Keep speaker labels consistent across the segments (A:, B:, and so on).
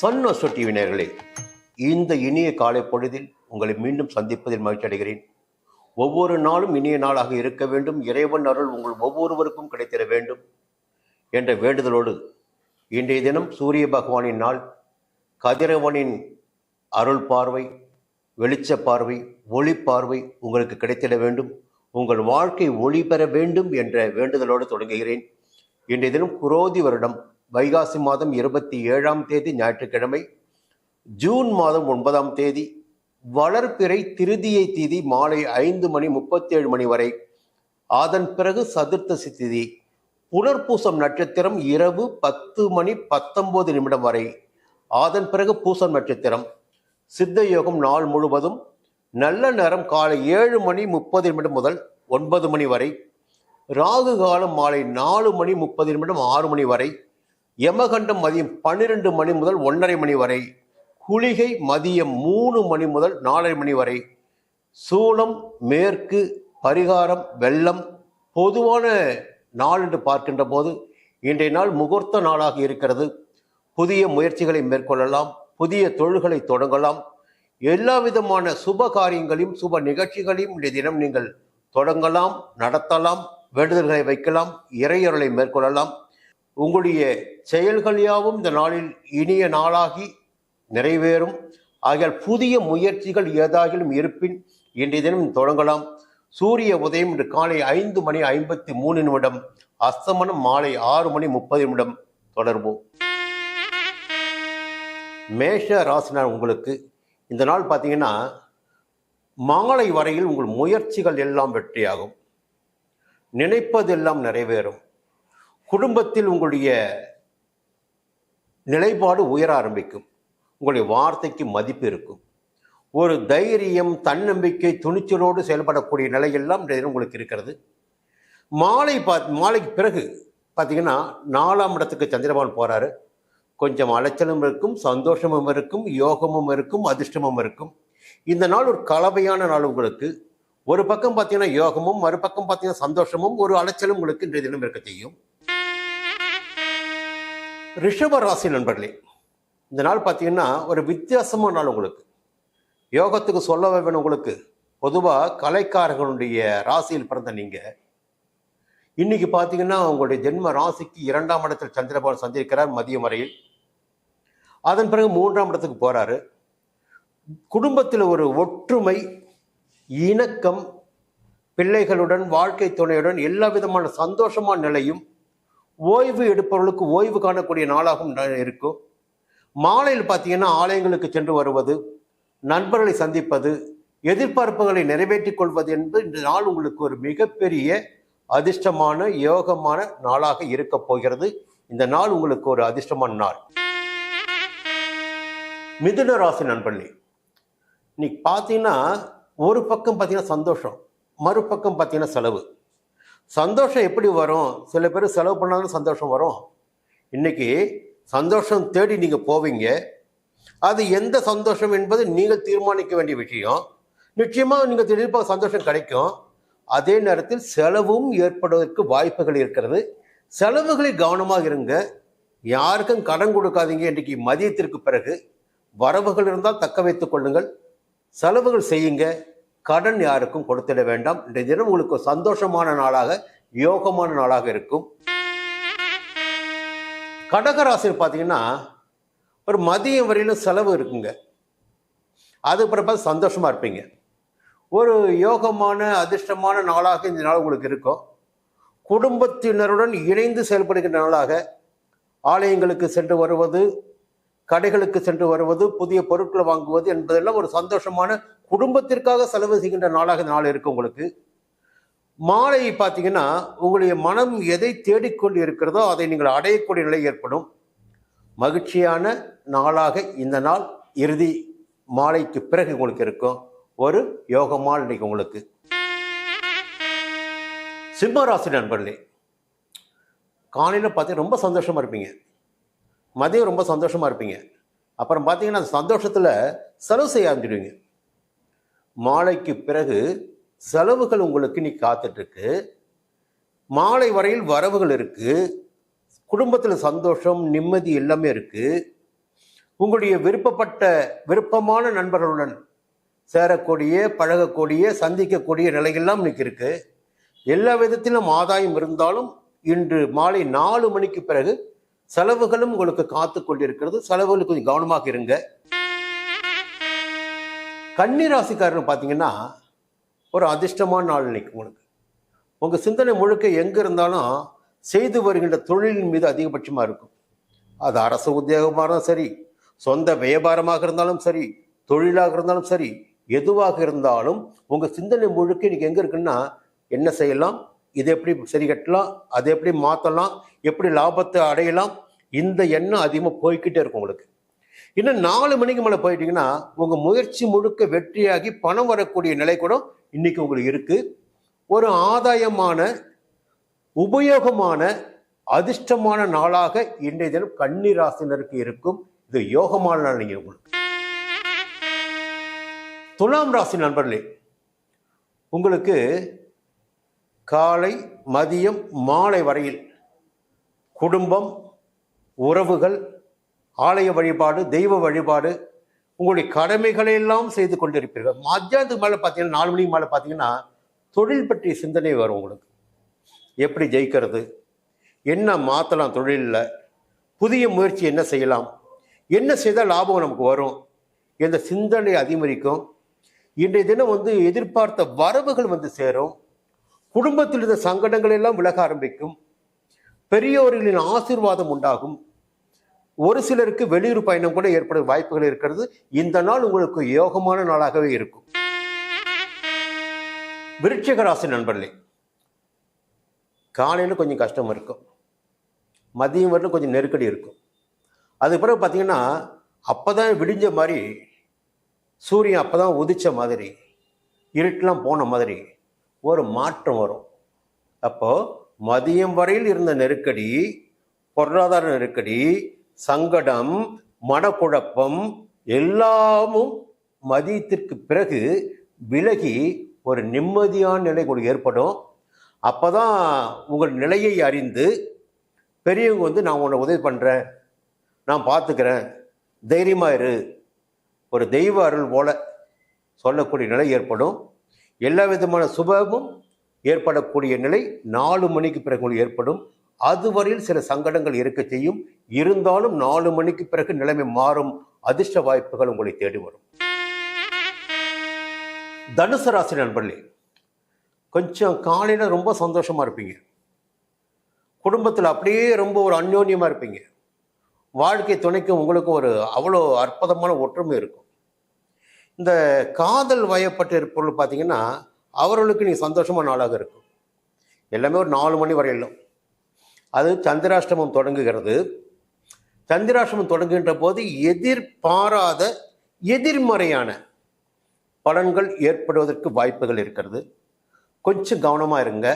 A: Sun astro இந்த இனிய காலை பொழுதில் உங்களை மீண்டும் சந்திப்பதில் மகிழ்ச்சி அடைகிறேன். ஒவ்வொரு நாளும் இனிய நாளாக இருக்க வேண்டும். இறைவன் அருள் உங்கள் ஒவ்வொருவருக்கும் கிடைத்திட வேண்டும் என்ற வேண்டுதலோடு இன்றைய தினம் சூரிய பகவானின் நாள் கதிரவனின் அருள் பார்வை வெளிச்ச பார்வை ஒளி பார்வை உங்களுக்கு கிடைத்திட வேண்டும். உங்கள் வாழ்க்கை ஒளி பெற வேண்டும் என்ற வேண்டுதலோடு தொடங்குகிறேன். இன்றைய தினம் குரோதி வருடம். வைகாசி மாதம் இருபத்தி ஏழாம் தேதி ஞாயிற்றுக்கிழமை ஜூன் மாதம் ஒன்பதாம் தேதி வளர்பிறை திருதியை தேதி மாலை ஐந்து மணி முப்பத்தேழு மணி வரை. அதன் பிறகு சதுர்த்தசி திதி புனர்பூசம் நட்சத்திரம் இரவு பத்து மணி பத்தொன்பது நிமிடம் வரை. அதன் பிறகு பூசம் நட்சத்திரம். சித்த யோகம் நாள் முழுவதும் நல்ல நேரம் காலை ஏழு மணி முப்பது நிமிடம் முதல் ஒன்பது மணி வரை. ராகு காலம் மாலை நாலு மணி முப்பது நிமிடம் ஆறு மணி வரை. யமகண்டம் மதியம் பன்னிரெண்டு மணி முதல் ஒன்றரை மணி வரை குளிகை மதியம் மூணு மணி முதல் நாலரை மணி வரை சூளம் மேற்கு பரிகாரம் வெள்ளம் பொதுவான நாள் என்று பார்க்கின்ற போது இன்றைய நாள் முகூர்த்த நாளாக இருக்கிறது. புதிய முயற்சிகளை மேற்கொள்ளலாம் புதிய தொழில்களை தொடங்கலாம். எல்லா விதமான சுப காரியங்களையும் சுப நிகழ்ச்சிகளையும் இன்றைய தினம் நீங்கள் தொடங்கலாம் நடத்தலாம் வேண்டுதல்களை வைக்கலாம் இறையொருளை மேற்கொள்ளலாம். உங்களுடைய செயல்கள் யாவும் இந்த நாளில் இனிய நாளாகி நிறைவேறும். ஆகியால் புதிய முயற்சிகள் ஏதாகிலும் இருப்பின் இன்றைய தினம் தொடங்கலாம். சூரிய உதயம் இன்று காலை ஐந்து மணி ஐம்பத்தி மூணு நிமிடம் அஸ்தமனம் மாலை ஆறு மணி முப்பது நிமிடம். தொடர்போம் மேஷ ராசினார் உங்களுக்கு இந்த நாள் பார்த்தீங்கன்னா மாலை வரையில் உங்கள் முயற்சிகள் எல்லாம் வெற்றியாகும். நினைப்பதெல்லாம் நிறைவேறும். குடும்பத்தில் உங்களுடைய நிலைப்பாடு உயர ஆரம்பிக்கும். உங்களுடைய வார்த்தைக்கு மதிப்பு இருக்கும். ஒரு தைரியம் தன்னம்பிக்கை துணிச்சலோடு செயல்படக்கூடிய நிலையெல்லாம் உங்களுக்கு இருக்கிறது. மாலை பா மாலைக்கு பிறகு பார்த்தீங்கன்னா நாலாம் இடத்துக்கு சந்திரபான் போகிறாரு கொஞ்சம் அலைச்சலும் இருக்கும் சந்தோஷமும் இருக்கும் யோகமும் இருக்கும் அதிர்ஷ்டமும் இருக்கும். இந்த நாள் ஒரு கலவையான நாள் உங்களுக்கு. ஒரு பக்கம் பார்த்தீங்கன்னா யோகமும் மறுபக்கம் பார்த்தீங்கன்னா சந்தோஷமும் ஒரு அலைச்சலும் உங்களுக்கு இன்றைய தினம் இருக்க செய்யும். ரிஷப ராசி நண்பர்களே இந்த நாள் பார்த்தீங்கன்னா ஒரு வித்தியாசமான நாள் உங்களுக்கு. யோகத்துக்கு சொல்ல வேணும் உங்களுக்கு பொதுவாக கலைக்காரர்களுடைய ராசியில் பிறந்த நீங்கள் இன்னைக்கு பார்த்தீங்கன்னா உங்களுடைய ஜென்ம ராசிக்கு இரண்டாம் இடத்தில் சந்திரபாபு சந்திருக்கிறார் மதியம் வரையில். அதன் பிறகு மூன்றாம் இடத்துக்கு போகிறாரு குடும்பத்தில் ஒரு ஒற்றுமை இணக்கம் பிள்ளைகளுடன் வாழ்க்கை துணையுடன் எல்லா விதமான சந்தோஷமான நிலையும் ஓய்வு எடுப்பவர்களுக்கு ஓய்வு காணக்கூடிய நாளாகவும் இருக்கும். மாலையில் பார்த்தீங்கன்னா ஆலயங்களுக்கு சென்று வருவது நண்பர்களை சந்திப்பது எதிர்பார்ப்புகளை நிறைவேற்றிக் கொள்வது என்பது இந்த நாள் உங்களுக்கு ஒரு மிகப்பெரிய அதிர்ஷ்டமான யோகமான நாளாக இருக்க போகிறது. இந்த நாள் உங்களுக்கு ஒரு அதிர்ஷ்டமான நாள். மிதுன ராசி நண்பர்களே இன்னைக்கு பார்த்தீங்கன்னா ஒரு பக்கம் பார்த்தீங்கன்னா சந்தோஷம் மறுபக்கம் பார்த்தீங்கன்னா செலவு. சந்தோஷம் எப்படி வரும்? சில பேர் செலவு பண்ணாலும் சந்தோஷம் வரும். இன்னைக்கு சந்தோஷம் தேடி நீங்கள் போவீங்க. அது எந்த சந்தோஷம் என்பது நீங்கள் தீர்மானிக்க வேண்டிய விஷயம். நிச்சயமாக நீங்கள் திடீர்ப்பாக சந்தோஷம் கிடைக்கும். அதே நேரத்தில் செலவும் ஏற்படுவதற்கு வாய்ப்புகள் இருக்கிறது. செலவுகளில் கவனமாக இருங்க. யாருக்கும் கடன் கொடுக்காதீங்க இன்றைக்கு மதியத்திற்கு பிறகு. வரவுகள் இருந்தால் தக்க வைத்துக் கொள்ளுங்கள். செலவுகள் செய்யுங்க. கடன் யாருக்கும் கொடுத்திட வேண்டாம். இன்றைய தினம் உங்களுக்கு ஒரு சந்தோஷமான நாளாக யோகமான நாளாக இருக்கும். கடகராசியில் பார்த்தீங்கன்னா ஒரு மதியம் வரையிலும் செலவு இருக்குங்க. அது பிறப்ப சந்தோஷமாக இருப்பீங்க. ஒரு யோகமான அதிர்ஷ்டமான நாளாக இந்த நாள் உங்களுக்கு இருக்கும். குடும்பத்தினருடன் இணைந்து செயல்படுகின்ற நாளாக ஆலயங்களுக்கு சென்று வருவது கடைகளுக்கு சென்று வருவது புதிய பொருட்களை வாங்குவது என்பதெல்லாம் ஒரு சந்தோஷமான குடும்பத்திற்காக செலவு செய்கின்ற நாளாக இந்த நாள் இருக்கு உங்களுக்கு. மாலை பார்த்தீங்கன்னா உங்களுடைய மனம் எதை தேடிக்கொண்டு இருக்கிறதோ அதை நீங்கள் அடையக்கூடிய நிலை ஏற்படும். மகிழ்ச்சியான நாளாக இந்த நாள் இறுதி மாலைக்கு பிறகு உங்களுக்கு இருக்கும். ஒரு யோகமான இன்னைக்கு உங்களுக்கு. சிம்மராசி நண்பர்களே காலையில் பார்த்தீங்கன்னா ரொம்ப சந்தோஷமாக இருப்பீங்க. மதியம் ரொம்ப சந்தோஷமாக இருப்பீங்க. அப்புறம் பார்த்தீங்கன்னா சந்தோஷத்தில் செலவு செய்ய ஆரம்பிச்சிடுவீங்க. மாலைக்கு பிறகு செலவுகள் உங்களுக்கு நீ காத்துட்ருக்கு. மாலை வரையில் வரவுகள் இருக்குது குடும்பத்தில் சந்தோஷம் நிம்மதி எல்லாமே இருக்குது உங்களுடைய விருப்பப்பட்ட விருப்பமான நண்பர்களுடன் சேரக்கூடிய பழகக்கூடிய சந்திக்கக்கூடிய நிலையெல்லாம் இன்னைக்கு இருக்கு. எல்லா விதத்திலும் ஆதாயம் இருந்தாலும் இன்று மாலை நாலு மணிக்கு பிறகு செலவுகளும் உங்களுக்கு காத்து கொண்டிருக்கிறது. செலவுகள் கொஞ்சம் கவனமாக இருங்க. கன்னிராசிக்காரன் பார்த்தீங்கன்னா ஒரு அதிர்ஷ்டமான நாள் இன்னைக்கு உங்களுக்கு. உங்கள் சிந்தனை முழுக்க எங்கே இருந்தாலும் செய்து வருகின்ற தொழிலின் மீது அதிகபட்சமாக இருக்கும். அது அரசு உத்தியோகமாக இருந்தாலும் சரி சொந்த வியாபாரமாக இருந்தாலும் சரி தொழிலாக இருந்தாலும் சரி எதுவாக இருந்தாலும் உங்கள் சிந்தனை முழுக்க இன்னைக்கு எங்கே இருக்குன்னா என்ன செய்யலாம்? இதை எப்படி சரி கட்டலாம் அதை எப்படி மாற்றலாம் எப்படி லாபத்தை அடையலாம் இந்த எண்ணம் அதிகமாக போய்கிட்டே இருக்கும் உங்களுக்கு. இன்னும் நாலு மணிக்கு மேலே போயிட்டீங்கன்னா உங்கள் முயற்சி முழுக்க வெற்றியாகி பணம் வரக்கூடிய நிலை கூட இன்னைக்கு உங்களுக்கு இருக்குது ஒரு ஆதாயமான உபயோகமான அதிர்ஷ்டமான நாளாக இன்றைய தினம் கன்னிராசினருக்கு இருக்கும். இது யோகமான நாள் நீங்கள் உங்களுக்கு. துலாம் ராசி நண்பர்களே உங்களுக்கு காலை மதியம் மாலை வரையில் குடும்பம் உறவுகள் ஆலய வழிபாடு தெய்வ வழிபாடு உங்களுடைய கடமைகளை எல்லாம் செய்து கொண்டிருப்பீர்கள். மத்தியானத்துக்கு மேலே பார்த்தீங்கன்னா நாலு மணிக்கு மேலே பார்த்தீங்கன்னா தொழில் பற்றிய சிந்தனை வரும் உங்களுக்கு. எப்படி ஜெயிக்கிறது? என்ன மாற்றலாம் தொழிலில்? புதிய முயற்சி என்ன செய்யலாம்? என்ன செய்தால் லாபம் நமக்கு வரும்? என்ற சிந்தனை அதிகரிக்கும். இன்றைய தினம் வந்து எதிர்பார்த்த வரவுகள் வந்து சேரும். குடும்பத்தில் இருந்த சங்கடங்கள் எல்லாம் விலக ஆரம்பிக்கும். பெரியோர்களின் ஆசீர்வாதம் உண்டாகும். ஒரு சிலருக்கு வெளியூர் பயணம் கூட ஏற்படும் வாய்ப்புகள் இருக்கிறது. இந்த நாள் உங்களுக்கு யோகமான நாளாகவே இருக்கும். விருட்சிக ராசி நண்பர்களே காலையில் கொஞ்சம் கஷ்டம் இருக்கும். மதியம் வரலும் கொஞ்சம் நெருக்கடி இருக்கும். அது பிறகு பார்த்தீங்கன்னா அப்போ தான் விடிஞ்ச மாதிரி சூரியன் அப்போ தான் உதிச்ச மாதிரி இருட்டெலாம் போன மாதிரி ஒரு மாற்றம் வரும். அப்போது மதியம் வரையில் இருந்த நெருக்கடி பொருளாதார நெருக்கடி சங்கடம் மனக்குழப்பம் எல்லாமும் மதியத்திற்கு பிறகு விலகி ஒரு நிம்மதியான நிலை உங்களுக்கு ஏற்படும். அப்போ தான் உங்கள் நிலையை அறிந்து பெரியவங்க வந்து நான் உன்னை உதவி பண்ணுறேன் நான் பார்த்துக்கிறேன். தைரியமாக இரு. ஒரு தெய்வ அருள் போல சொல்லக்கூடிய நிலை ஏற்படும். எல்லா விதமான சுபமும் ஏற்படக்கூடிய நிலை நாலு மணிக்கு பிறகு ஏற்படும். அதுவரையில் சில சங்கடங்கள் இருக்க செய்யும். இருந்தாலும் நாலு மணிக்கு பிறகு நிலைமை மாறும். அதிர்ஷ்ட வாய்ப்புகள் உங்களை தேடி வரும். தனுசு ராசி நண்பர்களே கொஞ்சம் காலையில் ரொம்ப சந்தோஷமாக இருப்பீங்க. குடும்பத்தில் அப்படியே ரொம்ப ஒரு அந்யோன்யமாக இருப்பீங்க. வாழ்க்கை துணைக்கும் உங்களுக்கும் ஒரு அவ்வளோ அற்புதமான ஒற்றுமை இருக்கும். இந்த காதல் வயப்பட்டு இருப்பவர்கள் பார்த்தீங்கன்னா அவர்களுக்கு நீ சந்தோஷமாக நாளாக இருக்கும். எல்லாமே ஒரு நாலு மணி வரையிலும். அது சந்திராஷ்டமம் தொடங்குகிறது. சந்திராஷ்டமம் தொடங்குகின்ற போது எதிர்பாராத எதிர்மறையான பலன்கள் ஏற்படுவதற்கு வாய்ப்புகள் இருக்கிறது. கொஞ்சம் கவனமாக இருங்க.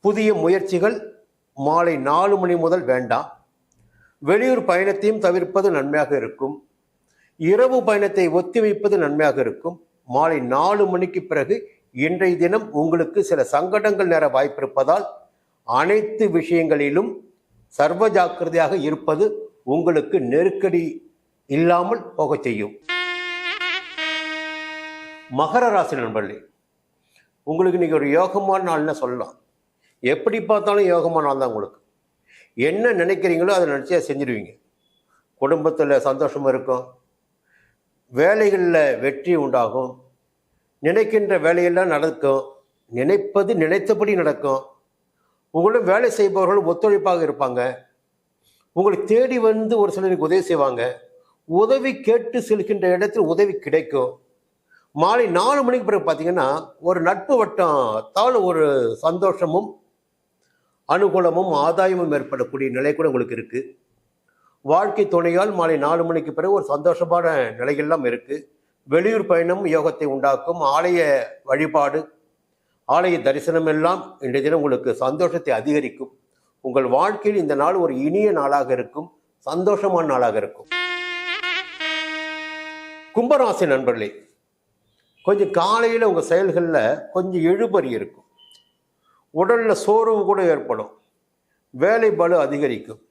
A: புதிய முயற்சிகள் மாலை நாலு மணி முதல் வேண்டாம். வெளியூர் பயணத்தையும் தவிர்ப்பது நன்மையாக இருக்கும். இரவு பயணத்தை ஒத்திவைப்பது நன்மையாக இருக்கும். மாலை நாலு மணிக்கு பிறகு இன்றைய தினம் உங்களுக்கு சில சங்கடங்கள் நேர வாய்ப்பிருப்பதால் அனைத்து விஷயங்களிலும் சர்வ ஜாக்கிரதையாக இருப்பது உங்களுக்கு நெருக்கடி இல்லாமல் போகச் செய்யும். மகர ராசி நண்பர்களே உங்களுக்கு இன்னைக்கு ஒரு யோகமான நாள்னு சொல்லலாம். எப்படி பார்த்தாலும் யோகமான நாள் தான் உங்களுக்கு. என்ன நினைக்கிறீங்களோ அதை நினச்சி செஞ்சிடுவீங்க குடும்பத்தில் சந்தோஷமாக இருக்கும். வேலைகளில் வெற்றி உண்டாகும். நினைக்கின்ற வேலையெல்லாம் நடக்கும். நினைப்பது நினைத்தபடி நடக்கும். உங்களோட வேலை செய்பவர்கள் ஒத்துழைப்பாக இருப்பாங்க. உங்களை தேடி வந்து ஒரு சிலருக்கு உதவி செய்வாங்க. உதவி கேட்டு செல்கின்ற இடத்தில் உதவி கிடைக்கும். மாலை நாலு மணிக்கு பிறகு பார்த்தீங்கன்னா ஒரு நட்பு வட்டத்தால் ஒரு சந்தோஷமும் அனுகூலமும் ஆதாயமும் ஏற்படக்கூடிய நிலை கூட உங்களுக்கு இருக்குது வாழ்க்கை துணையால் மாலை நாலு மணிக்கு பிறகு ஒரு சந்தோஷமான நிலையெல்லாம் இருக்கு. வெளியூர் பயணம் யோகத்தை உண்டாக்கும். ஆலய வழிபாடு ஆலய தரிசனம் எல்லாம் இன்றைய தினம் உங்களுக்கு சந்தோஷத்தை அதிகரிக்கும். உங்கள் வாழ்க்கையில் இந்த நாள் ஒரு இனிய நாளாக இருக்கும். சந்தோஷமான நாளாக இருக்கும். கும்பராசி நண்பர்களே கொஞ்சம் காலையில் உங்கள் செயல்களில் கொஞ்சம் இழுபறி இருக்கும். உடலில் சோர்வு கூட ஏற்படும். வேலை பலு அதிகரிக்கும்.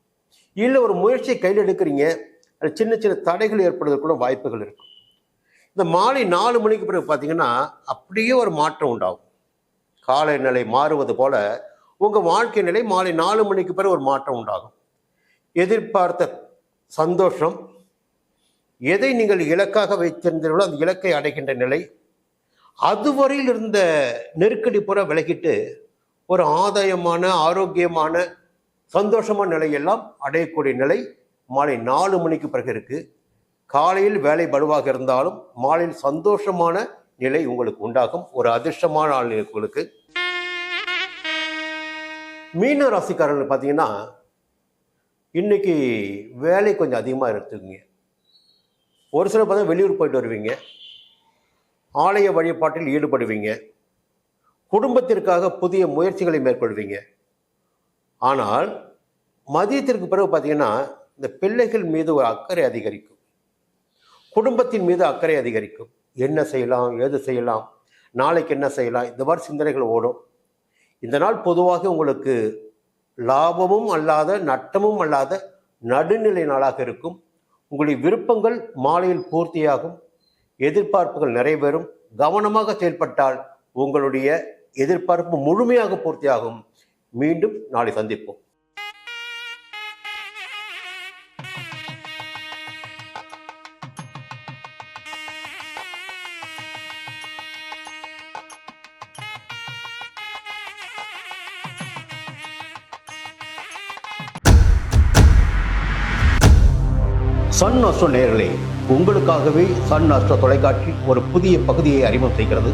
A: இல்லை ஒரு முயற்சியை கையில் எடுக்கிறீங்க அது சின்ன சின்ன தடைகள் ஏற்படுவதற்கு கூட வாய்ப்புகள் இருக்கும். இந்த மாலை நாலு மணிக்கு பிறகு பார்த்தீங்கன்னா அப்படியே ஒரு மாற்றம் உண்டாகும். காலை நிலை மாறுவது போல உங்கள் வாழ்க்கை நிலை மாலை நாலு மணிக்கு பிறகு ஒரு மாற்றம் உண்டாகும். எதிர்பார்த்த சந்தோஷம் எதை நீங்கள் இலக்காக வைத்திருந்தீர்களோ அந்த இலக்கை அடைகின்ற நிலை அதுவரையில் இருந்த நெருக்கடி புற விலகிட்டு ஒரு ஆதாயமான ஆரோக்கியமான சந்தோஷமான நிலையெல்லாம் அடையக்கூடிய நிலை மாலை நாலு மணிக்கு பிறகு இருக்குது காலையில் வேலை பலுவாக இருந்தாலும் மாலையில் சந்தோஷமான நிலை உங்களுக்கு உண்டாகும். ஒரு அதிர்ஷ்டமான ஆள் உங்களுக்கு. மீன ராசிக்காரர்கள் பார்த்தீங்கன்னா இன்னைக்கு வேலை கொஞ்சம் அதிகமாக எடுத்துக்கங்க. ஒரு சிலர் பார்த்தா வெளியூர் போயிட்டு வருவீங்க. ஆலய வழிபாட்டில் ஈடுபடுவீங்க. குடும்பத்திற்காக புதிய முயற்சிகளை மேற்கொள்வீங்க. ஆனால் மதியத்திற்கு பிறகு பார்த்தீங்கன்னா இந்த பிள்ளைகள் மீது ஒரு அக்கறை அதிகரிக்கும். குடும்பத்தின் மீது அக்கறை அதிகரிக்கும். என்ன செய்யலாம் ஏது செய்யலாம் நாளைக்கு என்ன செய்யலாம் இந்த மாதிரி சிந்தனைகள் ஓடும். இந்த நாள் பொதுவாக உங்களுக்கு லாபமும் அல்லாத நட்டமும் அல்லாத நடுநிலை நாளாக இருக்கும். உங்களுடைய விருப்பங்கள் மாலையில் பூர்த்தியாகும். எதிர்பார்ப்புகள் நிறைவேறும். கவனமாக செயல்பட்டால் உங்களுடைய எதிர்பார்ப்பு முழுமையாக பூர்த்தியாகும். மீண்டும் நாளை சந்திப்போம். சன் அஸ்ட்ரோ நேர்களே உங்களுக்காகவே சன் அஸ்ட்ரோ தொலைக்காட்சி ஒரு புதிய பகுதியை அறிமுகம் செய்கிறது.